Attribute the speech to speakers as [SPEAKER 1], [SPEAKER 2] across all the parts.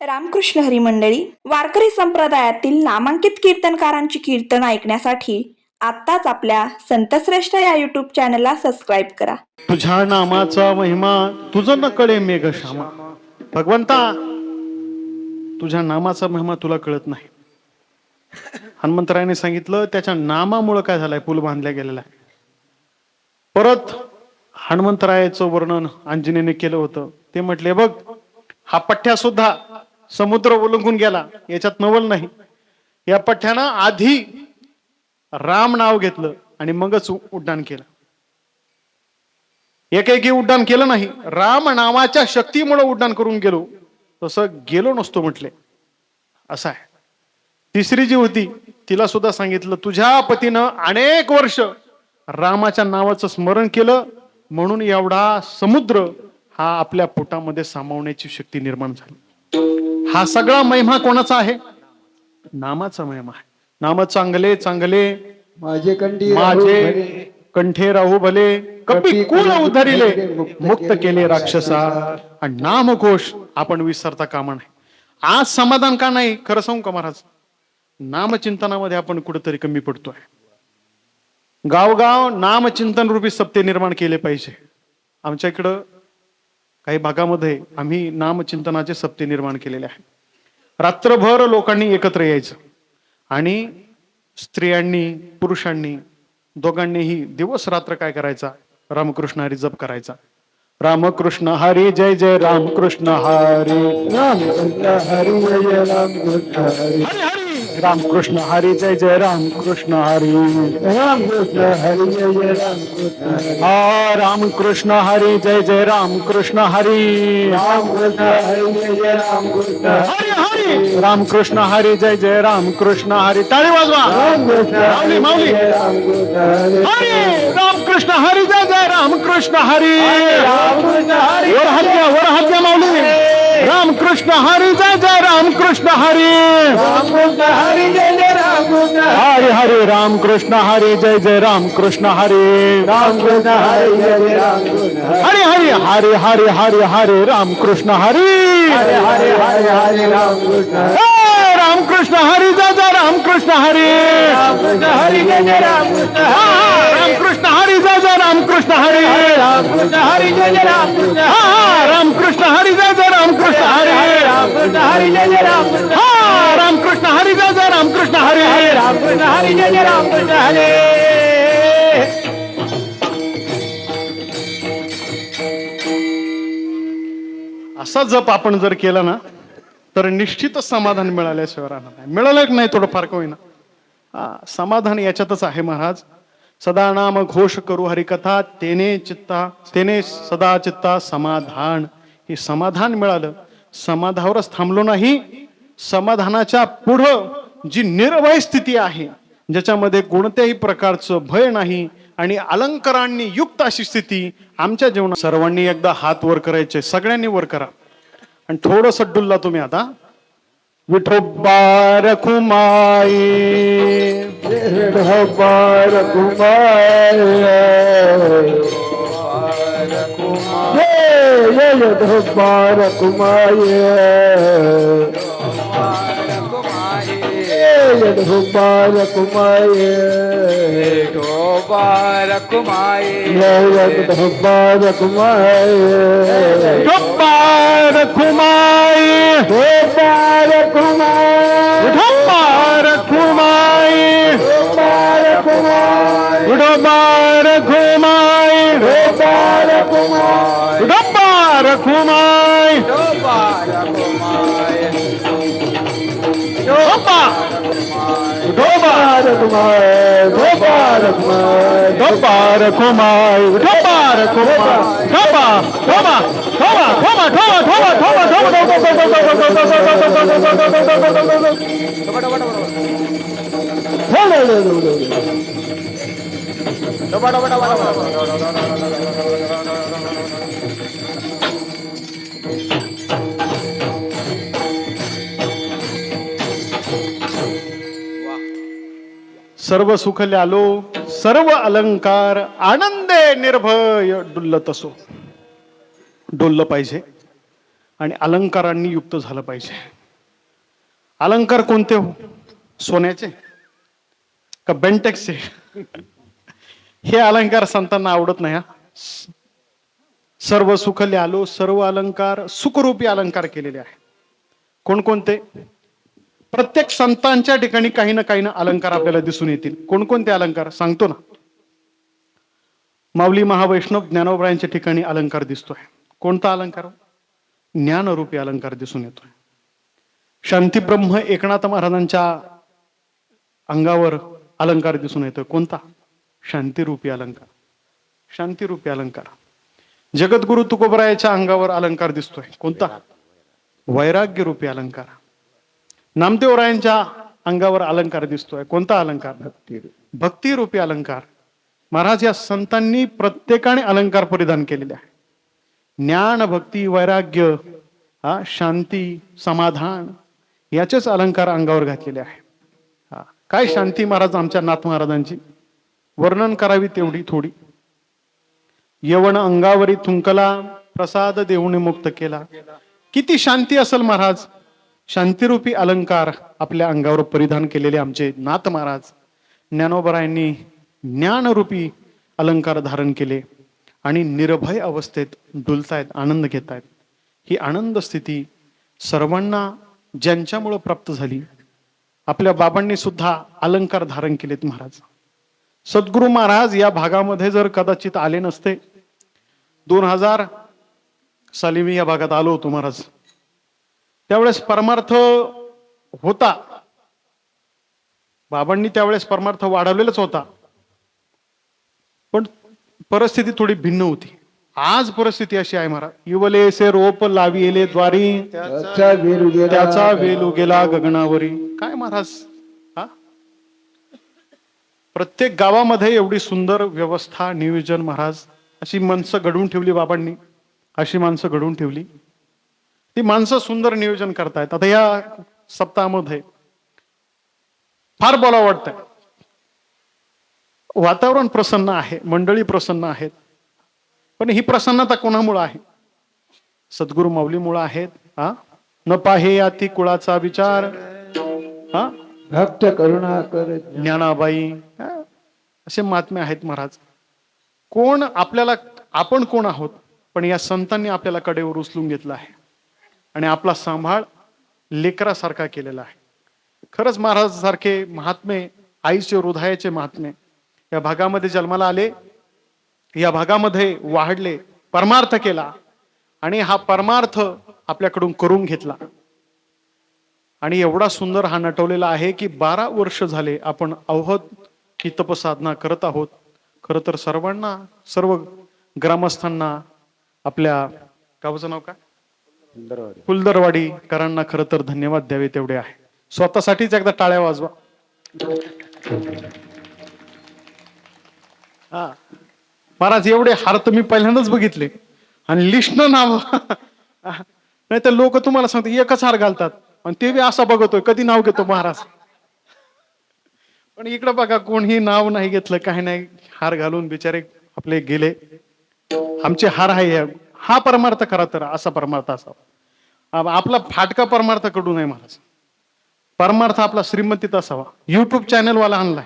[SPEAKER 1] रामकृष्ण हरी मंडळी वारकरी संप्रदायातील नामांकित कीर्तनकारांची कीर्तन ऐकण्यासाठी आत्ताच आपल्या संतश्रेष्ठ या युट्यूब चॅनलला सबस्क्राईब करा.
[SPEAKER 2] तुझ्या नामाचा महिमा तुझं नकळे मेघ श्यामा. भगवंता तुझ्या नामाचा महिमा तुला कळत नाही. हनुमंतरायाने सांगितलं त्याच्या नामामुळं काय झालंय? पूल बांधल्या गेलेला आहे. परत हनुमंतरायाचं वर्णन अंजनेने केलं होतं. ते म्हटले बघ हा पठ्ठ्या सुद्धा समुद्र ओलंघून गेला. याच्यात नवल नाही. या पठ्यानं आधी राम नाव घेतलं आणि मगच उड्डाण केलं. एकेकी उड्डाण केलं नाही. राम नावाच्या शक्तीमुळे उड्डाण करून गेलो. तसं गेलो नसतो म्हटले. असं आहे. तिसरी जी होती तिला सुद्धा सांगितलं तुझ्या पतीनं अनेक वर्ष रामाच्या नावाचं स्मरण केलं. म्हणून एवढा समुद्र हा आपल्या पोटामध्ये सामावण्याची शक्ती निर्माण झाली. हा सगळा महिमा कोणाचा आहे? नामाचा महिमा आहे. नाम चांगले चांगले.
[SPEAKER 3] माझे कंठी राहू
[SPEAKER 2] माझे
[SPEAKER 3] भले.
[SPEAKER 2] कंठे राहू भले. कपी कुल उधरिले? मुक्त केले राक्षसा आणि नामघोष आपण विसरता कामा नाही आज समाधान का नाही? खरं सांगू का महाराज? नामचिंतनामध्ये आपण कुठेतरी कमी पडतोय. गावगाव नामचिंतन रूपी सप्ते निर्माण केले पाहिजे. आमच्या इकडं काही भागामध्ये आम्ही नामचिंतनाचे सप्ते निर्माण केलेले आहे रात्रभर लोकांनी एकत्र यायचं आणि स्त्रियांनी पुरुषांनी दोघांनीही दिवस रात्र काय करायचा? रामकृष्ण हरी जप करायचा. रामकृष्ण हरी जय जय रामकृष्ण हरी.
[SPEAKER 3] राम हरी जय रामकृष्ण हरी.
[SPEAKER 2] राम कृष्ण हरि जय जय राम कृष्ण हरि
[SPEAKER 3] राम कृष्ण हरि जय जय राम कृष्ण
[SPEAKER 2] हा राम कृष्ण हरि जय जय राम कृष्ण हरि
[SPEAKER 3] राम कृष्ण हरि जय जय राम
[SPEAKER 2] कृष्ण हरि राम कृष्ण हरि जय जय राम कृष्ण हरि ताली वाजवा
[SPEAKER 3] हरि
[SPEAKER 2] राम कृष्ण हरि जय जय राम
[SPEAKER 3] कृष्ण हरि
[SPEAKER 2] वर हत्या वर हत्या माऊली राम कृष्ण हरि जय जय राम
[SPEAKER 3] कृष्ण हरि
[SPEAKER 2] हरि हरि राम हरे हरे राम कृष्ण हरि
[SPEAKER 3] जय जय राम कृष्ण
[SPEAKER 2] हरे हरि कृष्ण हरि हरि हरि हरि
[SPEAKER 3] हरे हरे हरे हरे
[SPEAKER 2] राम कृष्ण हरि राम कृष्ण हरि
[SPEAKER 3] जय जय राम
[SPEAKER 2] कृष्ण हरि राम कृष्ण हरि जय जय राम कृष्ण
[SPEAKER 3] राम कृष्ण हरि जय जय
[SPEAKER 2] राम कृष्ण हरि हरि जय राम हरी
[SPEAKER 3] जय जय रामकृष्ण
[SPEAKER 2] हा रामकृष्ण हरी जय जय रामकृष्ण हरी
[SPEAKER 3] रामकृष्ण हरी जय जय रामकृष्ण हरे.
[SPEAKER 2] असा जप आपण जर केला ना तर निश्चितच समाधान मिळाल्याशिवाय राहणार नाही मिळालं की नाही थोडं फार होईना? हा समाधान याच्यातच आहे महाराज. सदा नाम घोष करू हरिकथा तेने चित्ता तेने सदा चित्ता समाधान. हे समाधान मिळालं समाधावरच थांबलो नाही. समाधानाच्या पुढं जी निर्भय स्थिती आहे ज्याच्यामध्ये कोणत्याही प्रकारचं भय नाही आणि अलंकारांनी युक्त अशी स्थिती आमच्या जीवनात सर्वांनी एकदा हात वर करायचे सगळ्यांनी वर करा. आणि थोडस डुलला तुम्ही आता. विठोबा रखुमाई
[SPEAKER 3] विठोबार
[SPEAKER 4] कुमाई
[SPEAKER 3] गुबार कुमारे कुमारी गुबार कुमारे गुबार कुमारी
[SPEAKER 2] ग़ुबार कुमाराएबार
[SPEAKER 4] कुमाराए रख
[SPEAKER 2] Gobar Gobar
[SPEAKER 3] Gobar Komai Gobar
[SPEAKER 2] Koma Koma Koma Koma Koma Koma Koma Koma Koma Koma Koma Koma Koma सर्व सुख ल्यालो सर्व अलंकार आनंदे निर्भय डुल्लत असो. डोललं पाहिजे आणि अलंकारांनी युक्त झालं पाहिजे. अलंकार कोणते हो? सोन्याचे? का बेंटेक्सचे? हे अलंकार संतांना आवडत नाही हा? सर्व सुख ल्यालो सर्व अलंकार सुखरूपी अलंकार केलेले आहे. कोणकोणते? प्रत्येक संतांच्या ठिकाणी काही ना काही ना अलंकार आपल्याला दिसून येतील. कोणकोणते अलंकार? सांगतो ना. माऊली महावैष्णव ज्ञानोबरायांच्या ठिकाणी अलंकार दिसतोय. कोणता अलंकार? ज्ञानरूपी अलंकार दिसून येतोय. शांती ब्रह्म एकनाथ महाराजांच्या अंगावर अलंकार दिसून येतोय. कोणता? शांतिरूपी अलंकार. शांतिरूपी अलंकार. जगद्गुरु तुकोबरायाच्या अंगावर अलंकार दिसतोय. कोणता? वैराग्य रूपी अलंकार. नामदेवरायांच्या अंगावर अलंकार दिसतोय. कोणता अलंकार? भक्ती रूपी अलंकार. महाराज या संतांनी प्रत्येकाने अलंकार परिधान केलेले आहे. ज्ञान भक्ती वैराग्य हा शांती समाधान याचेच अलंकार अंगावर घातलेले आहे. हा काय शांती महाराज आमच्या नाथ महाराजांची? वर्णन करावी तेवढी थोडी. यवण अंगावरी थुंकला प्रसाद देऊने मुक्त केला. किती शांती असेल महाराज. शांतिरूपी अलंकार आपल्या अंगावर परिधान केलेले आमचे नाथ महाराज ज्ञानोबरायांनी ज्ञानरूपी अलंकार धारण केले आणि निर्भय अवस्थेत डुलतायत आनंद घेतायत. ही आनंद स्थिती सर्वांना ज्यांच्यामुळं प्राप्त झाली आपल्या बाबांनी सुद्धा अलंकार धारण केलेत महाराज. सद्गुरु महाराज या भागामध्ये जर कदाचित आले नसते दोन हजार साली मी या भागात आलो होतो महाराज. त्यावेळेस परमार्थ होता. बाबांनी त्यावेळेस परमार्थ वाढवलेलाच होता. पण परिस्थिती थोडी भिन्न होती. आज परिस्थिती अशी आहे महाराज. इवले से रोप लाविले द्वारी
[SPEAKER 3] त्याचा
[SPEAKER 2] वेलू गेला गगनावरी. काय महाराज? हा? प्रत्येक गावामध्ये एवढी सुंदर व्यवस्था नियोजन महाराज. अशी माणसं घडवून ठेवली बाबांनी. अशी माणसं घडवून ठेवली. ती माणसं सुंदर नियोजन करतायत. आता या सप्ताहामध्ये फार बोला वाटतंय. वातावरण प्रसन्न आहे मंडळी प्रसन्न आहेत. पण ही प्रसन्नता कोणामुळे आहे? सद्गुरु माऊलीमुळे आहेत हा न पाहे अति कुळाचा विचार. हा
[SPEAKER 3] भक्त करुणा कर
[SPEAKER 2] ज्ञानाबाई? असे महात्मे आहेत महाराज. कोण आपल्याला आपण कोण आहोत? पण या संतांनी आपल्याला कडेवर उचलून घेतला आहे. आणि आपला सांभाळ लेकरासारखा केलेला आहे. खरंच महाराज सारखे महात्मे आईचे हृदयाचे महात्मे या भागामध्ये जन्माला आले या भागामध्ये वाढले परमार्थ केला आणि हा परमार्थ आपल्याकडून करून घेतला. आणि एवढा सुंदर हा नटवलेला आहे की बारा वर्ष झाले आपण अवहद ही तपसाधना करत आहोत. खरं तर सर्वांना सर्व ग्रामस्थांना आपल्या गावाचं नाव काय? कुलदरवाडीकरांना खरं तर धन्यवाद द्यावे तेवढे आहे. स्वतःसाठीच एकदा टाळ्या वाजवा. हा. महाराज एवढे हार तर मी पहिल्यांदाच बघितले. आणि लिस्ट नाव. नाही तर लोक तुम्हाला सांगतात एकच हार घालतात. आणि ते बी असा बघतोय कधी नाव घेतो महाराज? पण इकडं बघा कोणीही नाव नाही घेतलं काही नाही. हार घालून बिचारे आपले गेले. आमचे हार आहे हा परमार्थ खरा तर असा परमार्थ असावा. आपला फाटका परमार्थ कडू नये महाराज. परमार्थ आपला श्रीमंतीत असावा. युट्यूब चॅनलवाला आणलाय.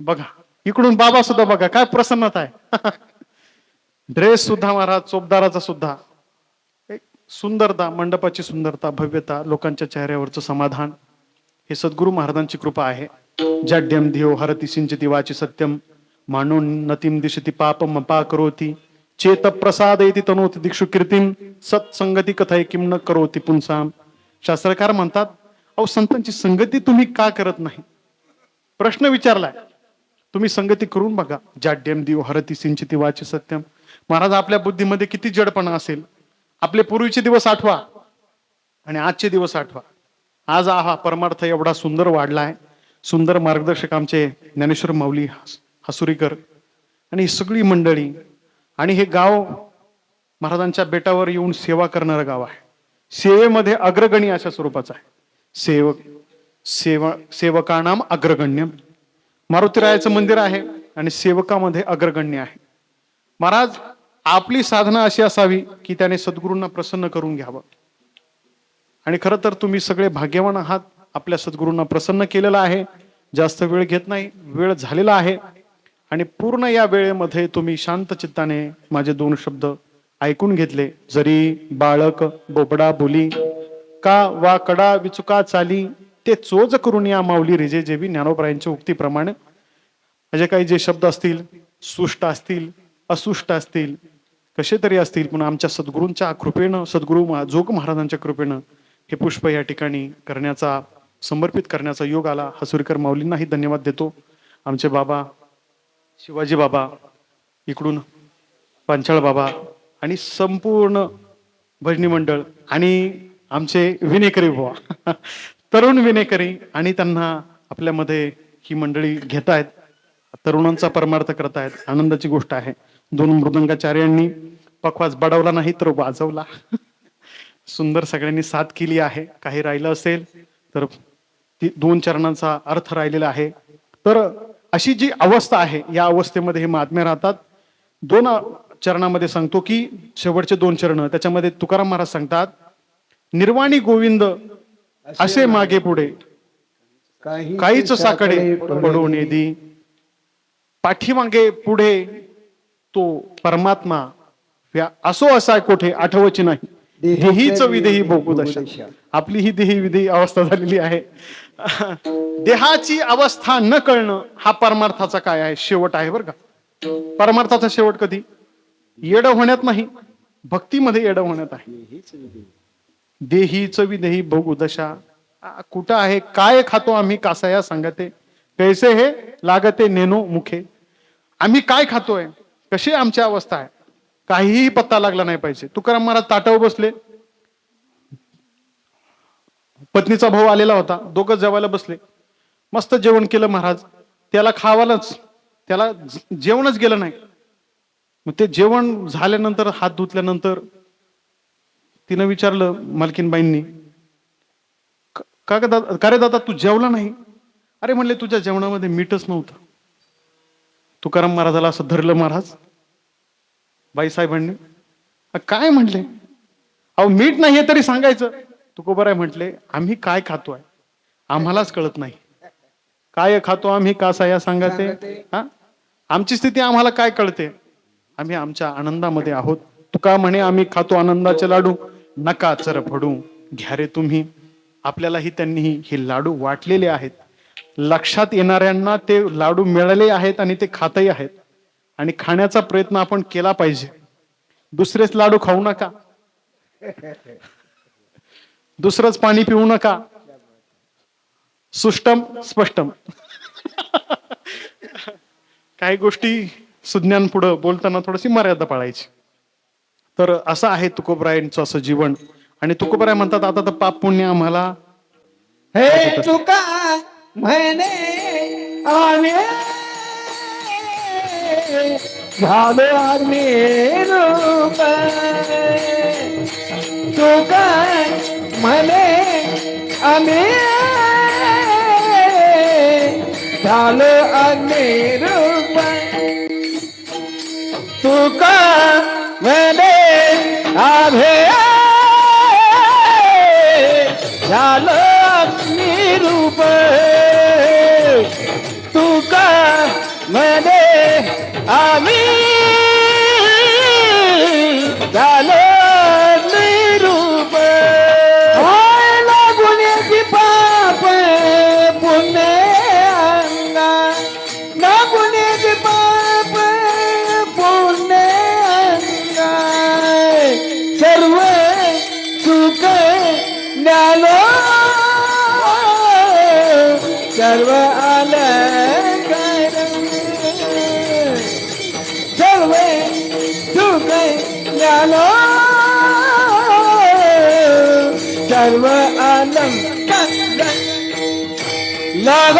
[SPEAKER 2] बघा इकडून बाबा सुद्धा बघा काय प्रसन्नता आहे. ड्रेस सुद्धा महाराज चोपदाराचा सुद्धा. एक सुंदरता मंडपाची सुंदरता भव्यता लोकांच्या चेहऱ्यावरचं समाधान. हे सद्गुरु महाराजांची कृपा आहे. जाड्यम धिओ हरती सिंचती वाची सत्यम. मानून नतीम दिशती पाप मपा करोती चेत प्रसाद येती तनोती दिक्षु कीर्तीम सत्संगती कथाय किम न करोती पुंसाम शास्त्रकार म्हणतात अहो संतांची संगती तुम्ही का करत नाही? प्रश्न विचारलाय. तुम्ही संगती करून बघा. जाड्यम दिव हरती सिंचिती वाचे सत्यम. महाराज आपल्या बुद्धीमध्ये किती जडपणा असेल. आपले पूर्वीचे दिवस आठवा आणि आजचे दिवस आठवा. आज हा परमार्थ एवढा सुंदर वाढलाय. सुंदर मार्गदर्शक आमचे ज्ञानेश्वर माऊली हस- हसुरीकर आणि सगळी मंडळी आणि हे गाव महाराजांच्या बेटावर येऊन सेवा करणारं गाव आहे. सेवेमध्ये अग्रगणी अशा स्वरूपाचं आहे. सेवक सेवा सेवकानाम अग्रगण्य मारुतीरायाचं मंदिर आहे आणि सेवकामध्ये अग्रगण्य आहे. महाराज आपली साधना अशी असावी की त्याने सद्गुरूंना प्रसन्न करून घ्यावं. आणि खरं तर तुम्ही सगळे भाग्यवान आहात. आपल्या सद्गुरूंना प्रसन्न केलेलं आहे. जास्त वेळ घेत नाही. वेळ झालेला आहे. आणि पूर्ण या वेळेमध्ये तुम्ही शांत चित्ताने माझे दोन शब्द ऐकून घेतले. जरी बाळक बोबडा बोली का वा कडा विचुका चाली ते चोज करून या माऊली रिजे जेवी ज्ञानोबरायांच्या उक्तीप्रमाणे. म्हणजे काही जे शब्द असतील सुष्ट असतील असुष्ट असतील कसे तरी असतील पण आमच्या सद्गुरूंच्या कृपेनं सद्गुरू जोग महाराजांच्या कृपेनं हे पुष्प या ठिकाणी करण्याचा समर्पित करण्याचा योग आला. हसुरीकर माऊलींनाही धन्यवाद देतो. आमचे बाबा शिवाजी बाबा इकडून पांचाळ बाबा आणि संपूर्ण भजनी मंडळ आणि आमचे विनेकरी बुवा. तरुण विनेकरी आणि त्यांना आपल्यामध्ये ही मंडळी घेत आहेत तरुणांचा परमार्थ करतायत. आनंदाची गोष्ट आहे. दोन मृदंगाचार्यांनी पखवाज बडवला नाही तर वाजवला. सुंदर सगळ्यांनी साथ केली आहे. काही राहिलं असेल तर ती दोन चरणांचा अर्थ राहिलेला आहे. तर अशी जी अवस्था आहे या अवस्थेमध्ये हे महात्मे राहतात. दोन चरणामध्ये सांगतो की शेवटचे दोन चरण त्याच्यामध्ये तुकाराम महाराज सांगतात निर्वाणी गोविंद असे मागे पुढे. काहीच साकडे पडून येदी पाठीमागे पुढे तो परमात्मा असो असा कोठे आठवची नाही. देहीच विदेही भोगू दशा. आपली ही देही विदेही अवस्था झालेली आहे. देहाची अवस्था न कळणं हा परमार्थाचा काय आहे? शेवट आहे बरं का. परमार्थाचा शेवट कधी? येड होण्यात नाही. भक्तीमध्ये येड होण्यात आहे. देहीच विदेही भोगू दशा. आ, कुठं आहे? काय खातो आम्ही? कासाया सांगते. कैसे हे? लागते नेनो मुखे. आम्ही काय खातोय? कशी आमची अवस्था आहे? काहीही पत्ता लागला नाही पाहिजे. तुकाराम महाराज ताटावर बसले. पत्नीचा भाऊ आलेला होता. दोघं जेवायला बसले. मस्त जेवण केलं महाराज. त्याला खावालाच. त्याला जेवणच गेलं नाही. मग ते जेवण झाल्यानंतर हात धुतल्यानंतर तिनं विचारलं मालकीनबाईंनी का दादा का रे दादा तू जेवला नाही? अरे म्हणले तुझ्या जेवणामध्ये मीठच नव्हतं. तुकाराम महाराजाला असं धरलं महाराज. बाईसाहेबांनी "अ, काय म्हणले? अहो मीठ नाहीये तरी सांगायचं. तुकोबराय म्हटले आम्ही काय खातोय? आम्हालाच कळत नाही. काय खातो आम्ही? कासा या सांगाते हा? आमची स्थिती आम्हाला काय कळते? आम्ही आमच्या आनंदामध्ये आहोत. तुका म्हणे आम्ही खातो आनंदाचे लाडू. नका चर फडू घ्या रे तुम्ही. आपल्यालाही त्यांनी हे लाडू वाटलेले आहेत. लक्षात येणाऱ्यांना ते लाडू मिळाले आहेत आणि ते खातही आहेत. आणि खाण्याचा प्रयत्न आपण केला पाहिजे. दुसरेच लाडू खाऊ नका. दुसरंच पाणी पिऊ नका. सुष्टम स्पष्टम. काही गोष्टी सुज्ञान पुढं बोलताना थोडीशी मर्यादा पाळायची. तर असं आहे तुकोबरायांचं असं जीवन. आणि तुकोबराय म्हणतात आता तर पाप पुण्य आम्हाला
[SPEAKER 3] हे तुका म्हणे आम्ही झालो आम्ही रूप तुका म्हणे आम्ही झालो आम्ही रूप तुका म्हणे आभे झालं आम्ही झालं ज्ञानो सर्व अलंकार लागन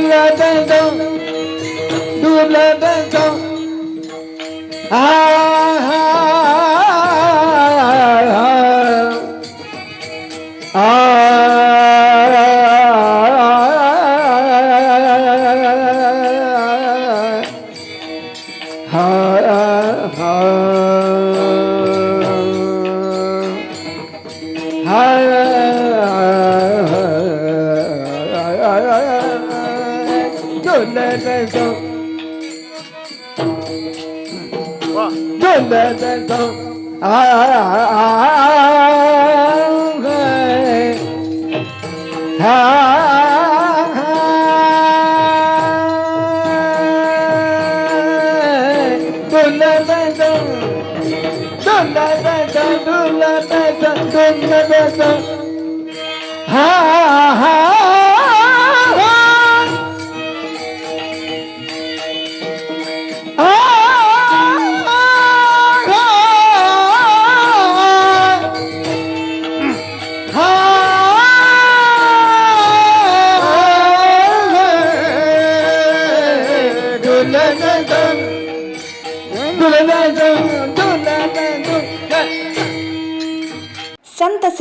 [SPEAKER 3] let them go. Do let them go. Ah. Gunadadam. Gunadadam. Ah, ah, ah, ah, ah,
[SPEAKER 1] ah.